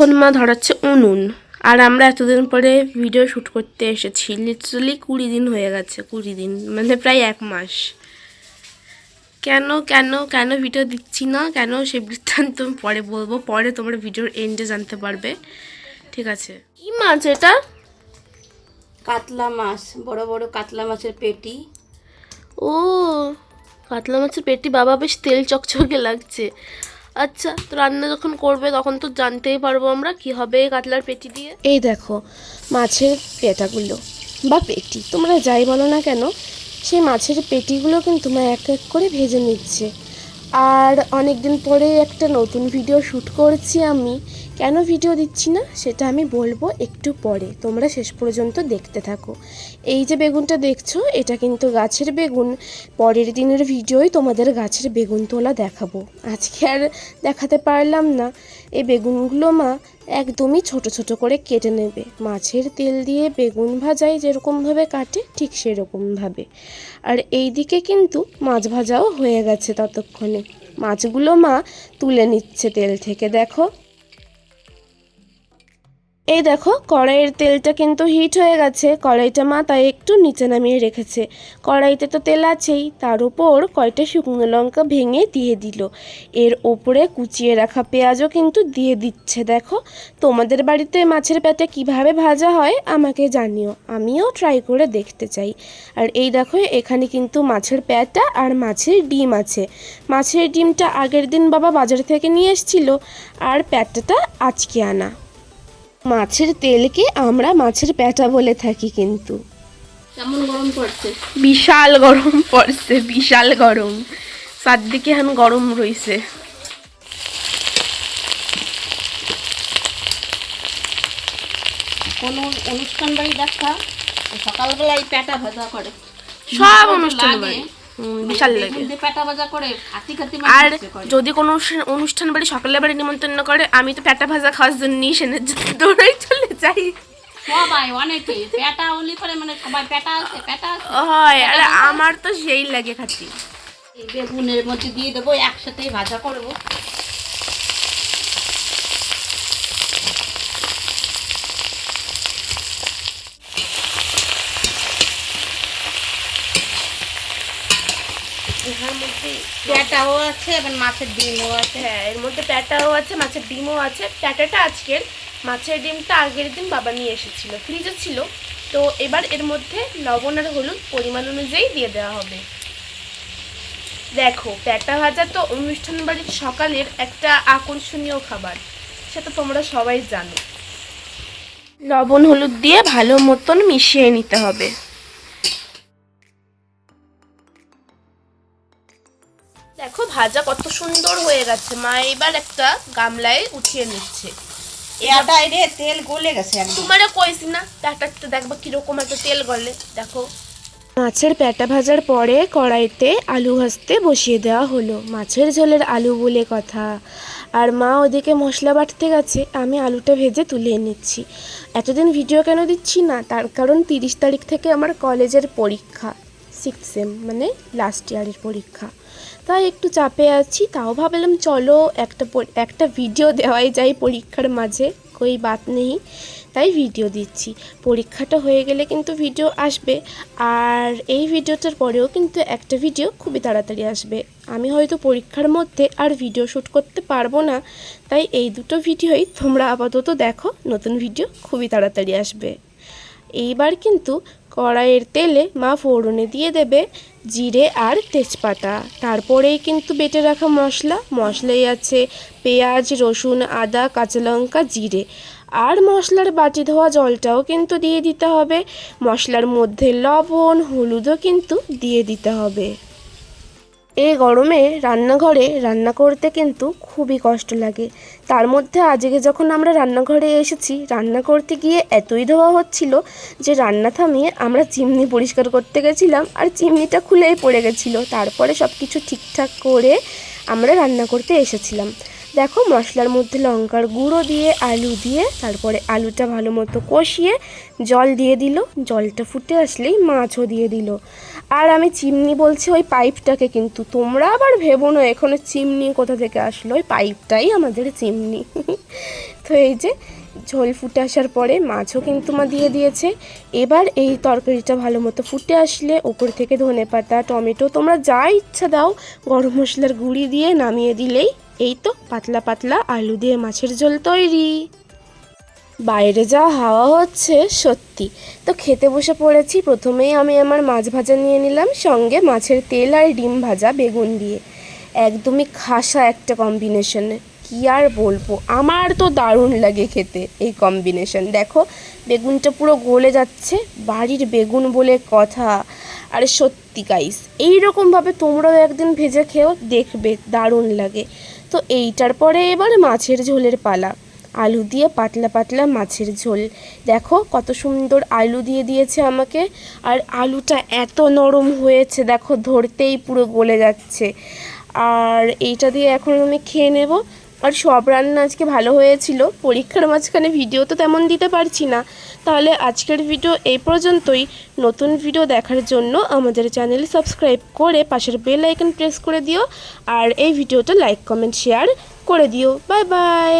এখন মা ধরাচ্ছে উনুন। আর আমরা এতদিন পরে ভিডিও শ্যুট করতে এসেছি। লিটারালি কুড়ি দিন হয়ে গেছে কুড়ি দিন মানে প্রায় এক মাস। কেন কেন কেন ভিডিও দিচ্ছি না? কেন সে বৃত্তান্ত? আমি পরে বলব পরে তোমরা ভিডিওর এন্ডে জানতে পারবে। ঠিক আছে। কি মাছ এটা? কাতলা মাছ বড় বড় কাতলা মাছের পেটি। ও কাতলা মাছের পেটি বাবা বেশ তেল চকচকে লাগছে। আচ্ছা তো রান্না যখন করবে তখন তো জানতেই পারব আমরা কি হবে কাতলার পেটি দিয়ে। এই দেখো, মাছের পেটাগুলো। বা পেটি, তোমরা যাই বলো না কেন, সেই মাছের পেটিগুলো কিন্তু মা এক এক করে ভেজে নিচ্ছে। আর অনেক দিন পরে একটা নতুন ভিডিও শ্যুট করছি আমি। কেন ভিডিও দিচ্ছি না? সেটা আমি বলব একটু পরে। তোমরা শেষ পর্যন্ত দেখতে থাকো। এই যে বেগুনটা দেখছ, এটা কিন্তু গাছের বেগুন। পরের দিনের ভিডিওই তোমাদের গাছের বেগুন তোলা দেখাবো। আজকে আর দেখাতে পারলাম না। এই বেগুনগুলো মা একদমই ছোট ছোট করে কেটে নেবে। মাছের তেল দিয়ে বেগুন ভাজাই যেরকমভাবে কাটে, ঠিক সেরকমভাবে আর এই দিকে কিন্তু মাছ ভাজাও হয়ে গেছে ততক্ষণে। মাছগুলো মা তুলে নিচ্ছে তেল থেকে, দেখো। এই দেখো, কড়াইয়ের তেলটা কিন্তু হিট হয়ে গেছে। কড়াইটা মা তাই একটু নিচে নামিয়ে রেখেছে। কড়াইতে তো তেল আছেই, তার উপর কয়টা শুকনো লঙ্কা ভেঙে দিয়ে দিল। এর ওপরে কুচিয়ে রাখা পেঁয়াজও কিন্তু দিয়ে দিচ্ছে, দেখো। তোমাদের বাড়িতে মাছের পেটে কীভাবে ভাজা হয় আমাকে জানিও, আমিও ট্রাই করে দেখতে চাই। আর এই দেখো, এখানে কিন্তু মাছের পেটা আর মাছের ডিম আছে। মাছের ডিমটা আগের দিন বাবা বাজার থেকে নিয়ে এসেছিল, আর প্যাটাটা আজকে আনা। মাছের তেলকে আমরা মাছের পেটা বলে থাকি কিন্তু। কেমন গরম পড়ছে? বিশাল গরম পড়ছে বিশাল গরম। চারদিকে এখন গরম রইছে। কোনো অনুষ্ঠান বাড়ি দেখা? সকালবেলায় পেটা ভাজা করে। সব অনুষ্ঠান বাড়ি। বিশাল লাগে। খাতি আর যদি কোনো অনুষ্ঠান- বাড়ি সকালে বাড়ি নিমন্ত্রণ করে আমি তো প্যাটা ভাজা খাওয়ার জন্য সেনের জন্য দৌড়াই চলে যাই। মানে হয় আমার তো সেই লাগে খাচ্ছি বেগুনের মধ্যে দিয়ে দেবো একসাথেই ভাজা করব এর মধ্যে পেটাও আছে এবার মাছের ডিমও আছে। হ্যাঁ এর মধ্যে প্যাটাও আছে, মাছের ডিমও আছে। প্যাটাটা আজকের, মাছের ডিমটা আগের দিন বাবা নিয়ে এসেছিল, ফ্রিজে ছিল। তো এবার এর মধ্যে লবণ আর হলুদ পরিমাণ অনুযায়ী দিয়ে দেওয়া হবে। দেখো, প্যাটা ভাজা তো অনুষ্ঠান বাড়ির সকালের একটা আকর্ষণীয় খাবার, সেটা তোমরা সবাই জানো। লবণ হলুদ দিয়ে ভালো মতন মিশিয়ে নিতে হবে। ভাজা কত সুন্দর হয়ে গেছে। মা এবার একটা গামলায় উঠিয়ে নিচ্ছে। এটাই রে তেল গলে গেছে তোমারও কইছি না প্যাটাতে দেখব কীরকম একটা তেল গলে। দেখো। মাছের প্যাটা ভাজার পরে কড়াইতে আলু ভাজতে বসিয়ে দেওয়া হলো। মাছের ঝোলের আলু বলে কথা। আর মা ওদিকে মশলা বাটতে গেছে আমি আলুটা ভেজে তুলে নিচ্ছি। এতদিন ভিডিও কেন দিচ্ছি না? তার কারণ তিরিশ তারিখ থেকে আমার কলেজের পরীক্ষা সিক্স সেম মানে লাস্ট ইয়ারের পরীক্ষা। তাই একটু চাপে আছি, তাও ভাবলাম চলো একটা একটা ভিডিও দেওয়াই যায় পরীক্ষার মাঝে, কই বাত নেই। তাই ভিডিও দিচ্ছি। পরীক্ষাটা হয়ে গেলে কিন্তু ভিডিও আসবে, আর এই ভিডিওটার পরেও কিন্তু একটা ভিডিও খুবই তাড়াতাড়ি আসবে। আমি হয়তো পরীক্ষার মধ্যে আর ভিডিও শ্যুট করতে পারব না, তাই এই দুটো ভিডিওই তোমরা আপাতত দেখো, নতুন ভিডিও খুবই তাড়াতাড়ি আসবে। এইবার কিন্তু কড়াইয়ের তেলে মা ফোড়নে দিয়ে দেবে জিরে আর তেজপাতা। তারপরেই কিন্তু বেটে রাখা মশলা, মশলাই আছে পেঁয়াজ, রসুন, আদা, কাঁচা লঙ্কা, জিরে। আর মশলার বাটি ধোয়া জলটাও কিন্তু দিয়ে দিতে হবে। মশলার মধ্যে লবণ, হলুদও কিন্তু দিয়ে দিতে হবে। এই গরমে রান্নাঘরে রান্না করতে কিন্তু খুবই কষ্ট লাগে। তার মধ্যে আজকে যখন আমরা রান্নাঘরে এসেছি, রান্না করতে গিয়ে এতই ধোয়া হচ্ছিল যে রান্না থামিয়ে আমরা চিমনি পরিষ্কার করতে গেছিলাম আর চিমনিটা খুলেই পড়ে গেছিল। তারপরে সব কিছু ঠিকঠাক করে আমরা রান্না করতে এসেছিলাম। দেখো মশলার মধ্যে লঙ্কার গুঁড়ো দিয়ে, আলু দিয়ে, তারপরে আলুটা ভালো মতো কষিয়ে জল দিয়ে দিল। জলটা ফুটে আসলেই মাছও দিয়ে দিল। আর আমি চিমনি বলছি ওই পাইপটাকে কিন্তু। তোমরা আবার ভেবো না, এখানে চিমনি কোথা থেকে আসলো? ওই পাইপটাই আমাদের চিমনি। তো এই যে ঝোল ফুটে আসার পরে মাছও কিন্তু মা দিয়ে দিয়েছে। এবার এই তরকারিটা ভালো মতো ফুটে আসলে ওপর থেকে ধনে পাতা টমেটো, তোমরা যা ইচ্ছা দাও, গরম মশলার গুঁড়ি দিয়ে নামিয়ে দিলেই এই তো পাতলা পাতলা আলু দিয়ে মাছের ঝোল তৈরি। বাইরে যা হাওয়া হচ্ছে সত্যি। তো খেতে বসে পড়েছি, প্রথমেই আমি আমার মাছ ভাজা নিয়ে নিলাম, সঙ্গে মাছের তেল আর ডিম ভাজা বেগুন দিয়ে। একদমই খাসা একটা কম্বিনেশনে কি আর বলব? আমার তো দারুণ লাগে খেতে এই কম্বিনেশন দেখো, বেগুনটা পুরো গলে যাচ্ছে, বাড়ির বেগুন বলে কথা। আর সত্যি গাইস এইরকমভাবে তোমরাও একদিন ভেজে খেয়েও দেখবে, দারুণ লাগে। তো এইটার পরে এবার মাছের ঝোলের পালা। আলু দিয়ে পাতলা পাতলা মাছের ঝোল। দেখো কত সুন্দর আলু দিয়ে দিয়েছে আমাকে। আর আলুটা এত নরম হয়েছে, দেখো ধরতেই পুরো গলে যাচ্ছে। আর এইটা দিয়ে এখন আমি খেয়ে নেব। আর সব রান্না আজকে ভালো হয়েছিল। পরীক্ষার মাঝখানে ভিডিও তো তেমন দিতে পারছি না। তাহলে আজকের ভিডিও এই পর্যন্তই। নতুন ভিডিও দেখার জন্য আমাদের চ্যানেল সাবস্ক্রাইব করে পাশের বেল আইকন প্রেস করে দিও। আর এই ভিডিওটা লাইক কমেন্ট শেয়ার করে দিও। Bye bye